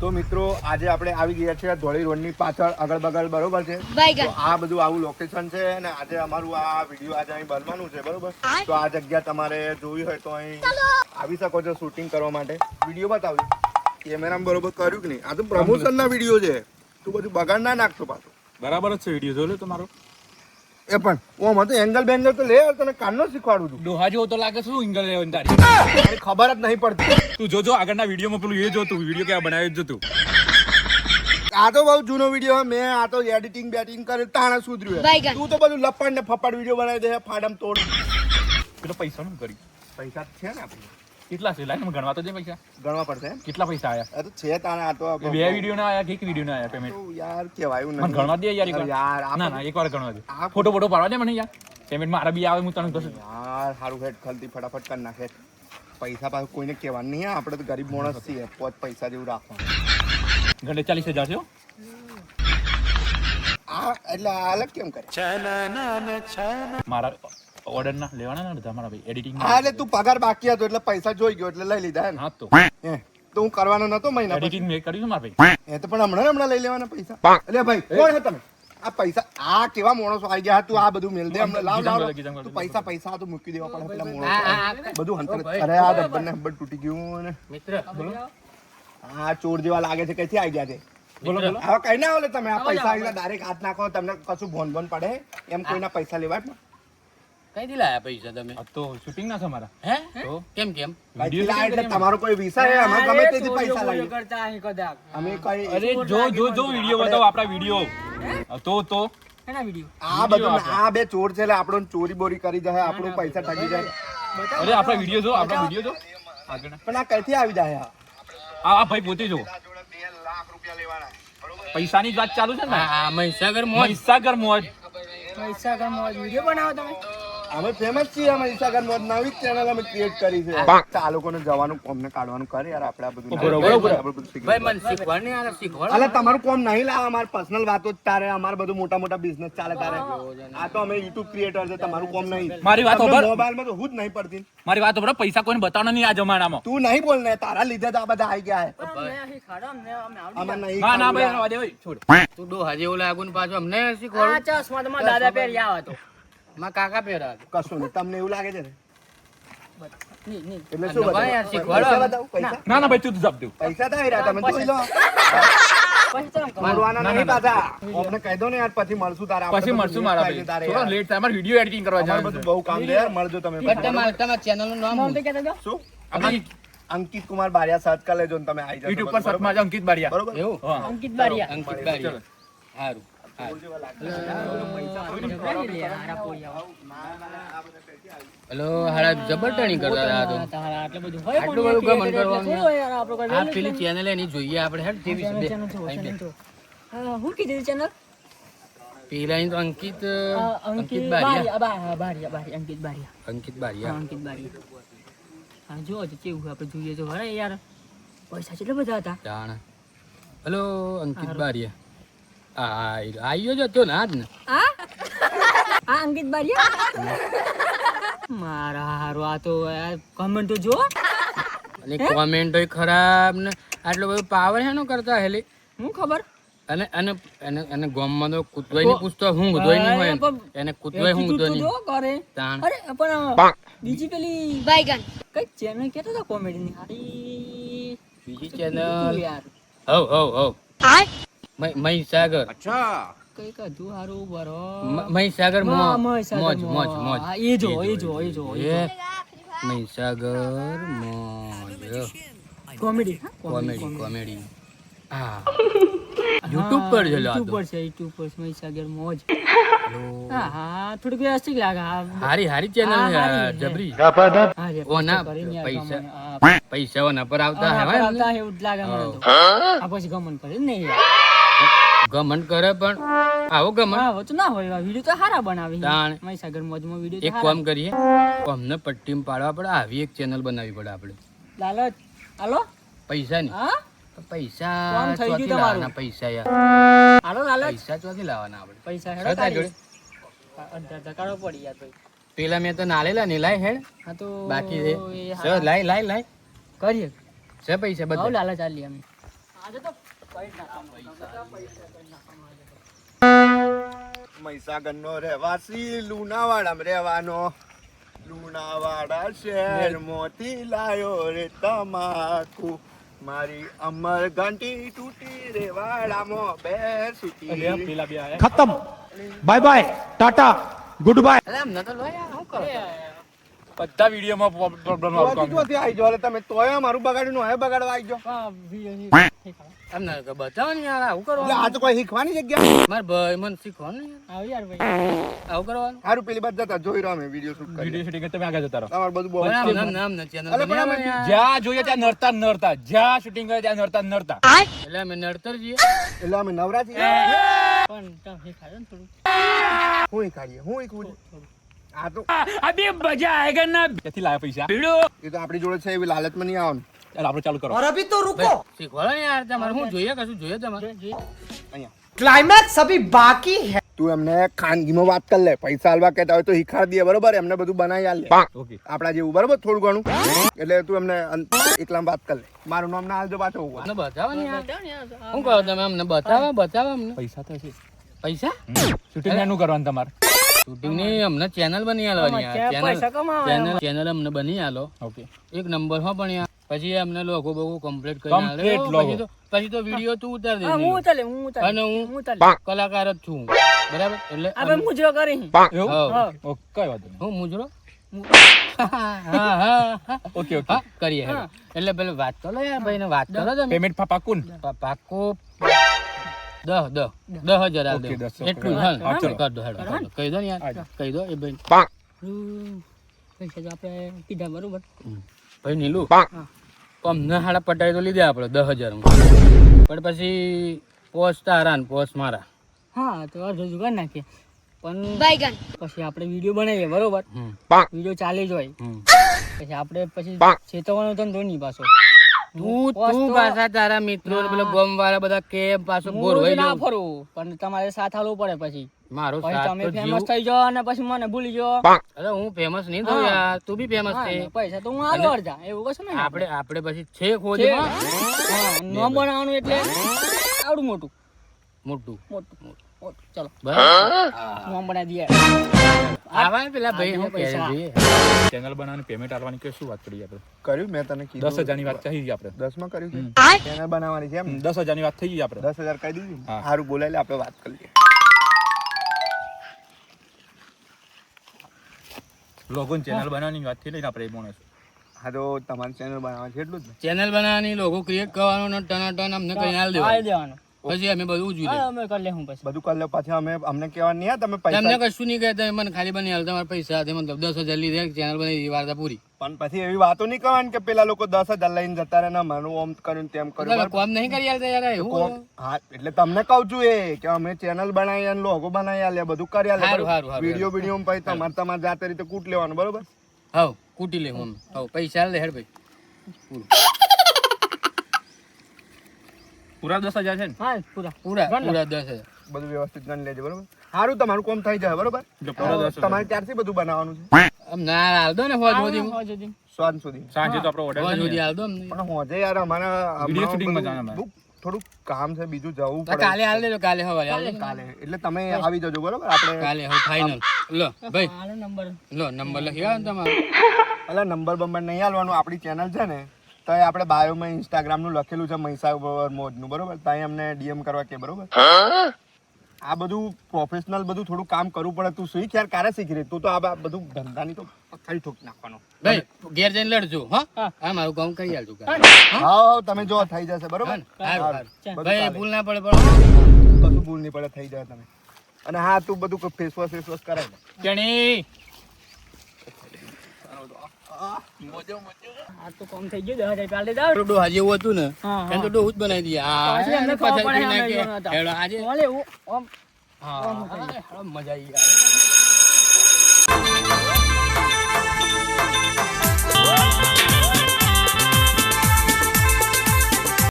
તો મિત્રો આજે આપણે આવી ગયા છીએ ધોળી રોડની પાછળ અગલ બગલ બરોબર છે? તો આ બધું આવું લોકેશન છે અને આજે અમારું આ વીડિયો આજે અહીં બનવાનું છે બરોબર? તો આ જગ્યા તમારે જોવી હોય તો અહીં આવી શકો છો શૂટિંગ કરવા માટે. વીડિયો બતાવજો કેમેરામાં બરોબર કર્યું કે નહીં? આ તો પ્રમોશન ના વીડિયો છે. તું બધું બગાડ ના નાખતો પાછું. બરાબર જ છે વીડિયો જો લે તમારો. એ પણ ઓમ હતો એંગલ બેંગલ તો લે તને કાનનો શીખવાડું છું. ડોહા જેવો તો લાગે શું એંગલ લેવન તારી? ખબર જ નહીં પડતી. તું જોજો આગળના વિડીયોમાં પેલું એ જો તું વીડિયો કેવા બનાવ્યો જો તું. આ તો બહુ જૂનો વીડિયો મેં આ તો એડિટિંગ બેટિંગ કરે તાણે સુધર્યું તું તો બધું લપડ ને ફપડ વીડિયો બનાવી દે ફાડમ તોડ. પેલો પૈસા નું કરી. પૈસા છે ને આપણે કેટલા છે? લાઈન ગણવા તો દે પૈસા. ગણવા પડશે એમ? કેટલા પૈસા આયા? આ તો છે તાણે આ તો બે વીડિયો ના આયા કે એક વીડિયો ના આયા પેમેન્ટ તો યાર કેવાયું મને નહીં. ગણવા દે યાર એક વાર. યાર આ ના ના એક વાર ગણવા દે. આ- ફોટો ફોટો પાડવા દે મને યાર. પેમેન્ટ મારા બી આવે હું તને કશું યાર સારું હેડ ખલતી ફટાફટ કરી નાખે. પૈસા પાછું કોઈને કહેવાનું નહીં હા, આપણે તો ગરીબ માણસ છીએ પોચ પૈસા જેવું રાખવાનું. ઘંટે ચાલીસ હજાર છે હો. આ એટલે આ અલગ કેમ કરે? મારા ઓર્ડર ના લેવાના ના બધા મારા ભાઈ? એડિટિંગ હા એટલે તું પગાર બાકી હતો એટલે પૈસા જોઈ ગયો એટલે લઈ લીધા હા તો. તો હું કરવાનો નતો મહિના એડિટિંગ મેં કર્યું મારા ભાઈ? એ તો પણ હમણાં હમણાં લઈ લેવાના પૈસા. એટલે ભાઈ કોણ હતા તમે? આ પૈસા આ કેવા માણસો? આવી ગયા તું આ બધું મેલ દે હમણાં. લાવ લાવ. તું પૈસા પૈસા તો મૂકી દેવા પડે પેલા માણસો. બધું હંતર અરે આ ડબ્બર ને હબ્બર તૂટી ગયું ને. મિત્ર આ ચોર જેવા લાગે છે કઈથી આવી ગયા છે? બોલો બોલો. હવે કઈ ના ઓલે તમે આ પૈસા આવી ડાયરેક્ટ હાથ નાખો તમને કશું ભોન ભોન પડે એમ કોઈના પૈસા લેવાય પણ કઈથી લાયા પૈસા તમે? તો શૂટિંગ ના છે મારા હે? તો? કેમ કેમ? એટલે તમારો કોઈ વિસા હે? અમે ગમે તેથી પૈસા લાવીએ. અમે કઈ અરે જો જો જો વીડિયો બતાવો આપણા વીડિયો તો તો. આ બધું આ બે ચોર છે એટલે આપણો ચોરી બોરી કરી જાય આપણો પૈસા ઠગી જાય. અરે આપડા વીડિયો જો આપણા વીડિયો જો. આગળ. પણ આ કઈથી આવી જાય આ? આ ભાઈ પોતે જો. પૈસાની જ વાત ચાલુ છે ને આ મોજ. મહીસાગર મોજ. મહીસાગર મોજ. અમે ફેમસ છીએ અમે ઇન્સ્ટાગ્રામમાં નવી ચેનલ અમે ક્રિએટ કરી છે. આ લોકોને જવાનું કોમને કાઢવાનું કરે યાર આપણે આ બધું. બરોબર, ભાઈ મને શીખવાડ યાર શીખવાડ. અલે તમારું કોમ નહીં લાવ અમાર પર્સનલ વાતો જ તારે અમાર બધું મોટા મોટા બિઝનેસ ચાલે તારે. આ તો અમે યુટ્યુબ ક્રિએટર છે તમારું કોમ નહીં. મારી વાત તમને મોબાઈલ મોબાઈલમાં તો હું જ નહીં પડતી. મારી વાત બરાબર પૈસા કોઈને બતાવવાનો નહીં આ જમાનામાં. તું નહીં બોલ ને તારા લીધે તો આ બધા આવી ગયા છે અમે નહીં ના ના ભાઈ છોડ. તું ડોહા જેવું ઓલા ને પાછું અમને શીખવાડ. દાદા પહેર્યા હતો માં કાકા પહેરા કશું નહીં તમને એવું લાગે છે ને? ની ની. એટલે શું બતાવું? પૈસા ના. ના ભાઈ તું જપ દઉં. પૈસા થાય રહ્યા તમે જોઈ લો પછી તમે કહો. મળવાના નહીં પાછા. અમને કહી દો ને યાર પછી મળશું તારે પછી મળશું મારા તારે ભાઈ. થોડો લેટ થાય અમારે વીડિયો એડિટિંગ કરવા જવાનું બધું બહુ કામ છે યાર મળજો તમે પણ તમારા તમારા ચેનલનું નામ શું? કહેતા શું? આપણી અંકિત કુમાર બારિયા સર્ચ કરી લેજો ને તમે આવી જશો યુટ્યુબ પર સર્ચ મારજો અંકિત બારિયા. બરોબર? એવું? અંકિત બારિયા. અંકિત બારિયા. સારું. હેલો હાડા જબરટણી કરતા હતા તો આટલું બધું આટલું બધું ગમન કરવાનું. આ પેલી ચેનલ એની જોઈએ આપણે હેડ ટીવી. હા, કીધું channel? પેલા તો અંકિત અંકિત અંકિત બારિયા બારિયા, બારિયા, બારિયા, અંકિત બારિયા. અંકિત બારિયા અંકિત બારિયા. હા, જો કેવું આપણે જોઈએ તો ખરા યાર પૈસા કેટલા બધા હતા હેલો અંકિત બારિયા આ આવ્યો જ હતો ને આજ ને આ અંકિત બારિયા મારા હારો આ તો કમેન્ટો જો અને કોમેન્ટ ખરાબ ને આટલો બધો પાવર હેનો કરતા હેલી હું ખબર અને અને અને અને ગામમાં તો કૂતવાય નહીં પૂછતો હું ઉધવાય નહીં હોય એને કૂતવાય હું તું ઉધવાય નહીં જો કરે તાણ અરે પણ બીજી પેલી Bye, કઈ ચેનલ કેતો હતો કોમેડી ની હારી બીજી ચેનલ યાર હવ હવ હવ મહી- અચ્છા. કઈ કદું હારું બરો મહીસાગર મો- મોજ મોજ. મોજ. હા, એ જો એ જો એ જો મહીસાગર મોજ. કોમેડી કોમેડી કોમેડી હા. યુટ્યુબ પર છે યુટ્યુબ પર છે યુટ્યુબ પર મહીસાગર મોજ. હા હા થોડીક વ્યવસ્થિત લાગે. હા. હારી હારી ચેનલ હા. જબરી. ઓના પૈસા પૈસા ઓના પર આવતા હે આવતા એવું જ લાગે મને તો. આ પછી ગમન કરે નહીં. ગમન કરે પણ આવો ગમન. આવો તો ના હોય વીડિયો તો સારા બનાવે છે. સાગર મહીસાગર મોજમાં વીડિયો એક કામ કરીએ. અમને પટ્ટીમાં પાડવા પડે આવી એક ચેનલ બનાવી પડે આપણે. લાલચ હાલો. પૈસા ની. હા? પૈસા કામ થઈ ગયું તમારું. લાવવાના પૈસા યાર. હાલો લાલચ પૈસા ચોથી લાવવાના આપણે. પૈસા હેડો તારી જોડે? પડી યાર ભાઈ પેલા મેં તો નાલેલા ને લાય હેડ. હા તો બાકી છે. લાય લાય લાય. કરીએ. છે પૈસા બધા? લાલચ આલી અમે. આજે તો. મહીસાગરનો રહેવાસી લુણાવાડામાં રહેવાનો. લુણાવાડા શહેર મોતી લાયો રે તમાકુ. મારી અમર ઘંટી તૂટી રે વાડામાં બે સુતી ખતમ. Bye bye tata good bye અરે એમ ન તો લોયા શું કરો બધા વિડીયોમાં પ્રોબ્લેમ આવતો ચોથી આવી જાઓ તમે તોય મારું બગાડ્યું હે બગાડવા આવી જાઓ હા, video ની ઠીક આવે. એમને તો બતાવો ને યાર આવું કરવાનું. આ તો કોઈ શીખવાની જગ્યા? માર ભાઈ મન શીખવાનું આવ યાર ભાઈ. આવું કરવાનું. સારું પેલી બાદ જતા જોઈ રહ્યો અમે વીડિયો શૂટ કરી વીડિયો શૂટિંગ તમે આગળ જતા રહો. તમારું બધું બહુ નામ નામ નામ ન ચેનલ જ્યાં જોઈએ ત્યાં નડતા ને નડતા. જ્યાં શૂટિંગ કરે ત્યાં નડતા ને નડતા. એટલે અમે નડતર છીએ એટલે અમે નવરા છીએ. પણ તમે શીખાડો ને થોડું. હું શીખાડીએ હું શીખવું? આ બાકી તું એમને ખાનગીમાં વાત કર લે પૈસા હાલવા કેતા હોય તો હિખાર દે બરોબર? એમને બધું બનાવી હાલ લે. આપણા જેવું બરોબર? થોડું ઘણું. એટલે તું એમને એકલા વાત કર લે. મારું નામ ના હાલજો પાછો હું બતાવો શું કહો તમે અમને? બતાવો બતાવો અમને. પૈસા થશે પૈસા? શૂટિંગ એનું કરવાનું તમારે. શૂટિંગની અમને ચેનલ બની આલવાની ચેનલ ચેનલ ચેનલ અમને બની આલો. ઓકે એક નંબર હો પણ પછી અમને લોકો બહુ કમ્પ્લીટ કરી આલે. પછી તો વીડિયો તું ઉતાર દે હું ઉતારે, હું ઉતારે. અને હું- હું ઉતારે. કલાકાર જ છું બરાબર? એટલે આપણે મુજરો કરી. એવું? ઓકે કઈ વાંધો હું મુજરો? હા હા હા ઓકે ઓકે કરીએ એટલે પેલું વાત તો લો યાર ભાઈ ને વાત કરો તમે. પેમેન્ટ પાકું ને? દહ દહ. દહ. હજાર આલ ઓકે, દસ. એટલું હા, હા કર દો હેડો હેડો. કહી દો ને યાર. કહી દો એ ભાઈ પૈસા તો આપણે કીધા બરોબર. ભાઈ નીલું અમને હાડા પટાઈ તો લીધા આપણે દસ હજાર પણ પછી પોસ્ટ તારા ને પોસ્ટ મારા. હા તો અડધો જુગાડ નાખીએ. પણ પછી આપણે વીડિયો બનાવીએ બરોબર? વીડિયો ચાલે જ હોય. પછી આપણે પછી ચેતવવાનો ધંધો નહીં પાછો. તું તું પાછા તારા મિત્રો પેલો ગોમ વાળા બધા કે પાછું બોર હોય ના ફરું પણ તમારે સાથ હાલવું પડે પછી. મારો સાથ તમે ફેમસ થઈ જાવ અને પછી મને ભૂલી જાવ અરે હું ફેમસ નહીં થયું યાર તું બી ફેમસ થઈ છે. પૈસા તો હું આલો અડધા એવું કશું નહીં. આપણે આપણે પછી છે. ખોજમાં ન બનાવવાનું એટલે આવડું મોટું. મોટું. મોટું. મોટું. ચલો. બસ. નોમ બનાવી દઈએ આવા પેલા ભાઈ હું કહે ચેનલ બનાવવાની પેમેન્ટ આપવાની કે શું વાત કરીએ આપણે? કર્યું મેં તને કીધું. દસ હજારની વાત થઈ ગઈ આપણે. દસમાં કર્યું છે? ચેનલ બનાવવાની છે એમ ને? દસ વાત થઈ ગઈ આપણે. દસ કહી દીધી. સારું બોલાય લે આપણે વાત કરી લઈએ. લોકોને ચેનલ બનાવવાની વાત થઈ લઈને આપણે એ બોનસ હા તો તમારી ચેનલ બનાવવાની છે એટલું જ ચેનલ બનાવવાની લોકો ક્રિએટ કરવાનો ટના ટન અમને કઈ હાલ દેવાનું. પછી અમે બધું જોઈ લઈએ. અમે કરી લેવું પછી. બધું કરી લે પછી અમે અમને કહેવા નહીં તમે તમને પૈસા કશું નહીં કહેતા મને ખાલી બની હાલ તમારા પૈસા સાથે મતલબ દસ હજાર લીધે ચેનલ બની વાર્તા પૂરી. પણ પછી એવી વાતો નહીં કરવાની કે પેલા લોકો દસ હજાર લઈને જતા રહે ને મારું ઓમ કર્યું તેમ કર્યું. કોમ નહીં કરી હાલતા યાર એવું હા એટલે તમને કહું છું એ કે અમે ચેનલ બનાવી અને લોગો બનાવી આલે બધું કરી આલે હારું, બરાબર? હારું, હારું, વીડિયો વીડિયો પછી તમારે તમારે જાતે રીતે કૂટ લેવાનું બરોબર? હા કૂટી લે હું હવ પૈસા લે હેડ ભાઈ. પૂરા. દસ હજાર છે ને? હા પૂરા. પૂરા પૂરા દસ હજાર. બધું વ્યવસ્થિત ગણ લેજો બરોબર? સારું તમારું કોમ થઈ જાય બરોબર? દસ તમારે ત્યારથી બધું બનાવવાનું છે? આમ ના હાલ દો ને હોજ સુધી સાંજ સુધી. સાંજે તો આપણો ઓર્ડર હોજ સુધી હાલ દો પણ હોજે યાર અમારા વિડિયો શૂટિંગમાં જવાનું બુક થોડુંક કામ છે બીજું જવું પડે. કાલે હાલ દેજો કાલે હવારે કાલે એટલે તમે આવી જજો બરોબર? આપણે કાલે હવે ફાઇનલ લો ભાઈ. નંબર. લો નંબર લખી આવો ને તમારો. અલા નંબર બંબર નહીં હાલવાનું આપણી ચેનલ છે ને. તો એ આપણે બાયોમાં ઇન્સ્ટાગ્રામનું લખેલું છે મહીસાગર મોજનું બરોબર? ત્યાં અમને ડીએમ કરવા કે બરોબર? આ બધું પ્રોફેશનલ બધું થોડું કામ કરવું પડે. તું શીખ યાર ક્યારે શીખી રહી? તું તો આ બધું ધંધાની તો પથારી ઠોક નાખવાનો. ભાઈ ઘેર જઈને લડજો હા? હા. મારું કામ કરી આલજો હા હા, તમે જો થઈ જશે બરોબર? ભાઈ ભૂલ ના પડે પણ કશું ભૂલ નહીં પડે થઈ જાય તમે અને હા તું બધું ફેસ વોશ ફેસ વોશ કરાય જણી આ તો કામ થઈ ગયું દસ હજાર રૂપિયા આલી દેજો. ડોહા જેવું હતું ને એમ તો જ બનાવી દઈએ પાછળ. હેડો આજે ઓલે એવું, મજા આવી યાર